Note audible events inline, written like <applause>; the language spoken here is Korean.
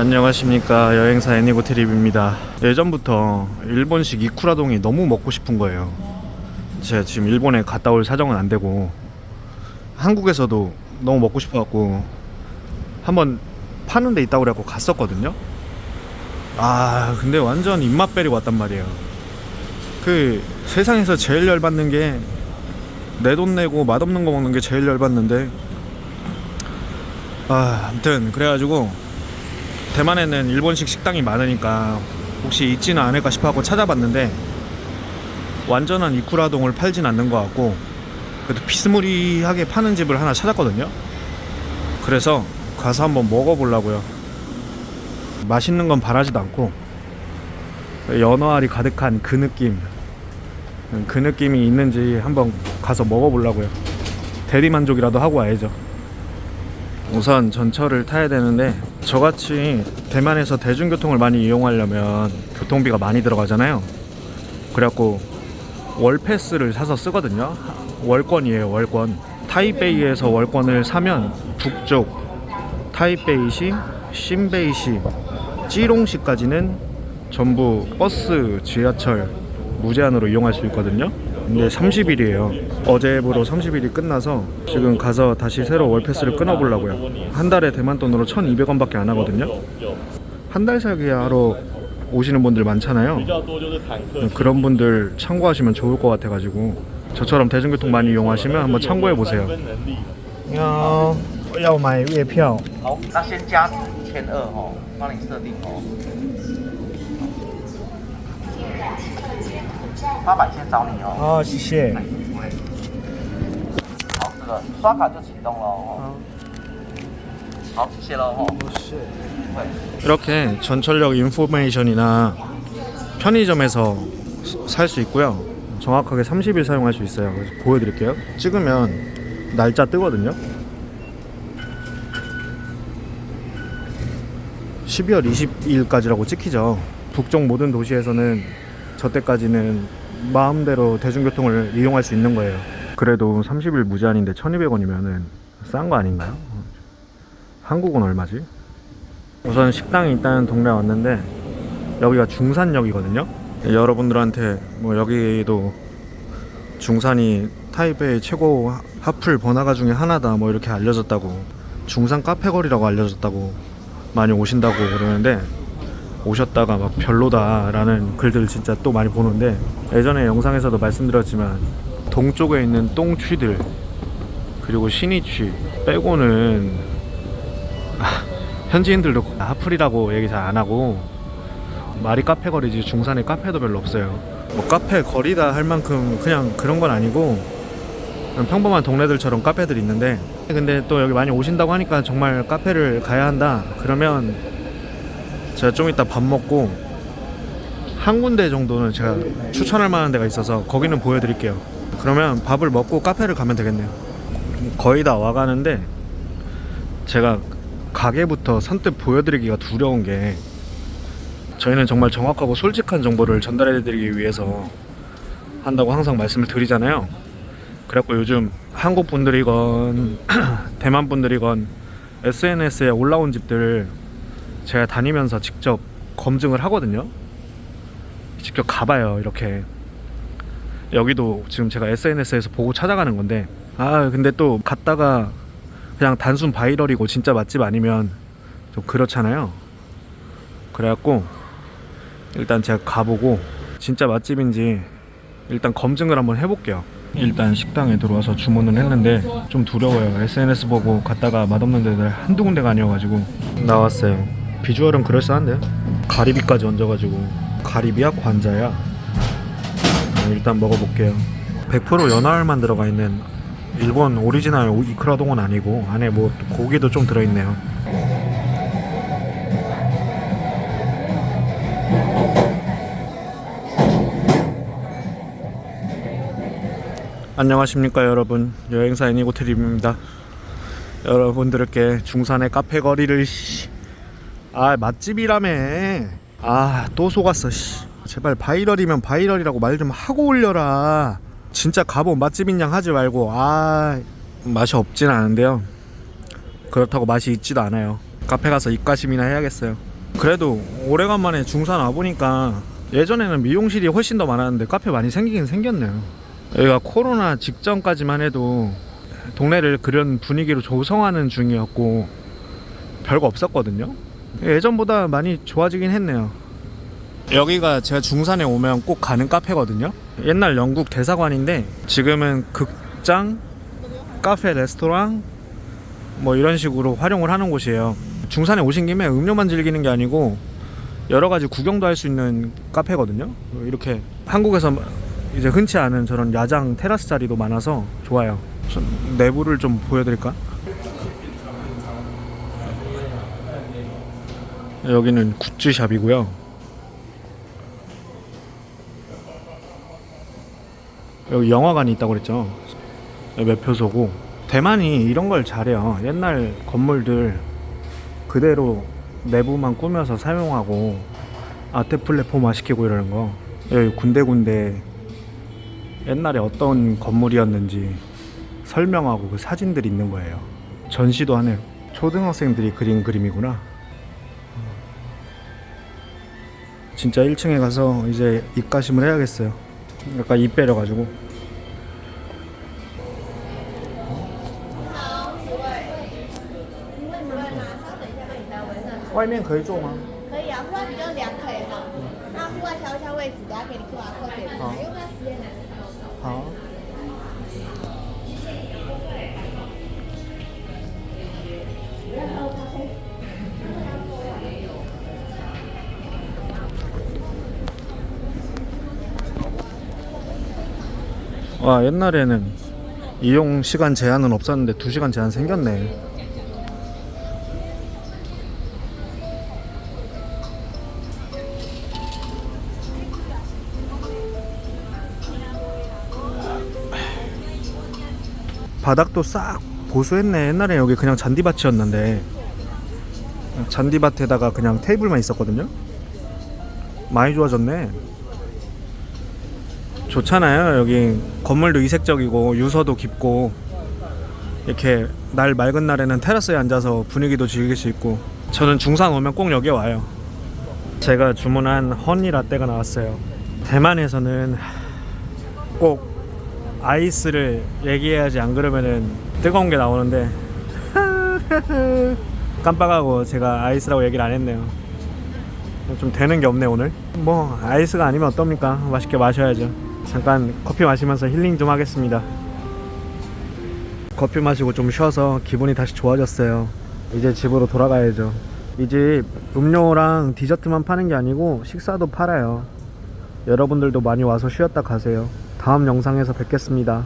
안녕하십니까. 여행사 애니고 트립입니다. 예전부터 일본식 이쿠라동이 너무 먹고 싶은 거예요. 제가 지금 일본에 갔다 올 사정은 안 되고 한국에서도 너무 먹고 싶어 갖고 한번 파는 데 있다고 그래갖고 갔었거든요. 아 근데 완전 입맛 베리고 왔단 말이에요. 그 세상에서 제일 열받는 게 내 돈 내고 맛없는 거 먹는 게 제일 열받는데 아 아무튼 그래가지고 대만에는 일본식 식당이 많으니까 혹시 있지는 않을까 싶어 하고 찾아봤는데 완전한 이쿠라동을 팔진 않는 것 같고 그래도 비스무리하게 파는 집을 하나 찾았거든요. 그래서 가서 한번 먹어보려고요. 맛있는 건 바라지도 않고 연어알이 가득한 그 느낌 그 느낌이 있는지 한번 가서 먹어보려고요. 대리만족이라도 하고 와야죠 우선 전철을 타야 되는데 저같이 대만에서 대중교통을 많이 이용하려면 교통비가 많이 들어가잖아요. 그래갖고 월 패스를 사서 쓰거든요. 월권이에요 월권. 타이베이에서 월권을 사면 북쪽 타이베이시, 신베이시, 찌롱시까지는 전부 버스, 지하철 무제한으로 이용할 수 있거든요 근데 30일이에요 어제부로 30일이 끝나서 지금 가서 다시 새로 월패스를 끊어보려고요 한 달에 대만 돈으로 1200원밖에 안 하거든요 한 달 살기 하러 오시는 분들 많잖아요 그런 분들 참고하시면 좋을 것 같아가지고 저처럼 대중교통 많이 이용하시면 한번 참고해보세요 안녕 要买月票好，那先加千二哦，帮你设定哦。 八百先找你哦。好谢谢哎喂好，这个刷卡就启动了哦。好，谢谢喽哦。会。 이렇게 전철역 인포메이션이나 편의점에서 살 수 있고요. 정확하게 30일 사용할 수 있어요. 그래서 보여드릴게요. 찍으면 날짜 뜨거든요. 12월 22일까지라고 찍히죠. 북쪽 모든 도시에서는 저 때까지는 마음대로 대중교통을 이용할 수 있는 거예요. 그래도 30일 무제한인데 1200원이면은 싼 거 아닌가요? 한국은 얼마지? 우선 식당이 있다는 동네에 왔는데 여기가 중산역이거든요. 여러분들한테 뭐 여기도 중산이 타이베이 최고 핫플 번화가 중에 하나다 뭐 이렇게 알려졌다고 중산 카페거리라고 알려졌다고 많이 오신다고 그러는데 오셨다가 막 별로다라는 글들 진짜 또 많이 보는데 예전에 영상에서도 말씀드렸지만 동쪽에 있는 똥취들 그리고 신이취 빼고는 현지인들도 하플이라고 얘기 잘 안 하고 말이 카페 거리지 중산에 카페도 별로 없어요. 뭐 카페 거리다 할 만큼 그냥 그런 건 아니고 평범한 동네들처럼 카페들이 있는데 근데 또 여기 많이 오신다고 하니까 정말 카페를 가야 한다. 그러면 제가 좀 이따 밥 먹고 한 군데 정도는 제가 추천할 만한 데가 있어서 거기는 보여드릴게요. 그러면 밥을 먹고 카페를 가면 되겠네요. 거의 다 와가는데 제가 가게부터 선뜻 보여드리기가 두려운 게 저희는 정말 정확하고 솔직한 정보를 전달해드리기 위해서 한다고 항상 말씀을 드리잖아요. 그래갖고 요즘 한국 분들이건 <clears throat> 대만 분들이건 SNS에 올라온 집들 제가 다니면서 직접 검증을 하거든요. 직접 가봐요, 이렇게. 여기도 지금 제가 SNS에서 보고 찾아가는 건데, 아, 근데 또 갔다가 그냥 단순 바이럴이고 진짜 맛집 아니면 좀 그렇잖아요. 그래갖고 일단 제가 가보고 진짜 맛집인지 일단 검증을 한번 해볼게요. 일단 식당에 들어와서 주문을 했는데 좀 두려워요. SNS 보고 갔다가 맛없는 데들 한두 군데가 아니어가지고 나왔어요. 비주얼은 그럴싸한데 가리비까지 얹어가지고 가리비야 관자야. 어, 일단 먹어볼게요. 100% 연어알만 들어가 있는 일본 오리지널 이크라동은 아니고 안에 뭐 고기도 좀 들어있네요. 안녕하십니까 여러분 여행사 애니고 트립입니다. 여러분들께 중산의 카페 거리를 씨. 아 맛집이라며 아 또 속았어 씨. 제발 바이럴이면 바이럴이라고 말 좀 하고 올려라 진짜 가본 맛집인 양 하지 말고 아 맛이 없진 않은데요 그렇다고 맛이 있지도 않아요 카페 가서 입가심이나 해야겠어요 그래도 오래간만에 중산 와보니까 예전에는 미용실이 훨씬 더 많았는데 카페 많이 생기긴 생겼네요. 여기가 코로나 직전까지만 해도 동네를 그런 분위기로 조성하는 중이었고 별거 없었거든요. 예전보다 많이 좋아지긴 했네요. 여기가 제가 중산에 오면 꼭 가는 카페거든요. 옛날 영국 대사관인데 지금은 극장, 카페, 레스토랑 뭐 이런 식으로 활용을 하는 곳이에요. 중산에 오신 김에 음료만 즐기는 게 아니고 여러 가지 구경도 할 수 있는 카페거든요. 이렇게 한국에서 이제 흔치 않은 저런 야장 테라스 자리도 많아서 좋아요. 좀 내부를 좀 보여드릴까? 여기는 굿즈샵이고요. 여기 영화관이 있다고 그랬죠. 매표소고 대만이 이런 걸 잘해요. 옛날 건물들 그대로 내부만 꾸며서 사용하고 아트 플랫폼화 시키고 이러는 거. 여기 군데군데 옛날에 어떤 건물이었는지 설명하고 그 사진들이 있는 거예요. 전시도 하네요. 초등학생들이 그린 그림이구나. 진짜 1층에 가서 이제 입가심을 해야겠어요. 약간 입 빼려가지고. 外面可以坐吗？可以啊，户外比较凉可以哈。那户外调一下位置，等下给你 QR code 点好因为它时间 와 옛날에는 이용 시간 제한은 없었는데 2시간 제한 생겼네. 바닥도 싹 보수했네. 옛날에 여기 그냥 잔디밭이었는데 잔디밭에다가 그냥 테이블만 있었거든요. 많이 좋아졌네. 좋잖아요 여기 건물도 이색적이고 유서도 깊고 이렇게 날 맑은 날에는 테라스에 앉아서 분위기도 즐길 수 있고 저는 중산 오면 꼭 여기 와요. 제가 주문한 허니 라떼가 나왔어요. 대만에서는 꼭 아이스를 얘기해야지 안 그러면은 뜨거운 게 나오는데 <laughs> 깜빡하고 제가 아이스라고 얘기를 안 했네요. 좀 되는 게 없네 오늘. 뭐 아이스가 아니면 어떻습니까? 맛있게 마셔야죠 잠깐 커피 마시면서 힐링 좀 하겠습니다. 커피 마시고 좀 쉬어서 기분이 다시 좋아졌어요. 이제 집으로 돌아가야죠. 이 집 음료랑 디저트만 파는 게 아니고 식사도 팔아요. 여러분들도 많이 와서 쉬었다 가세요. 다음 영상에서 뵙겠습니다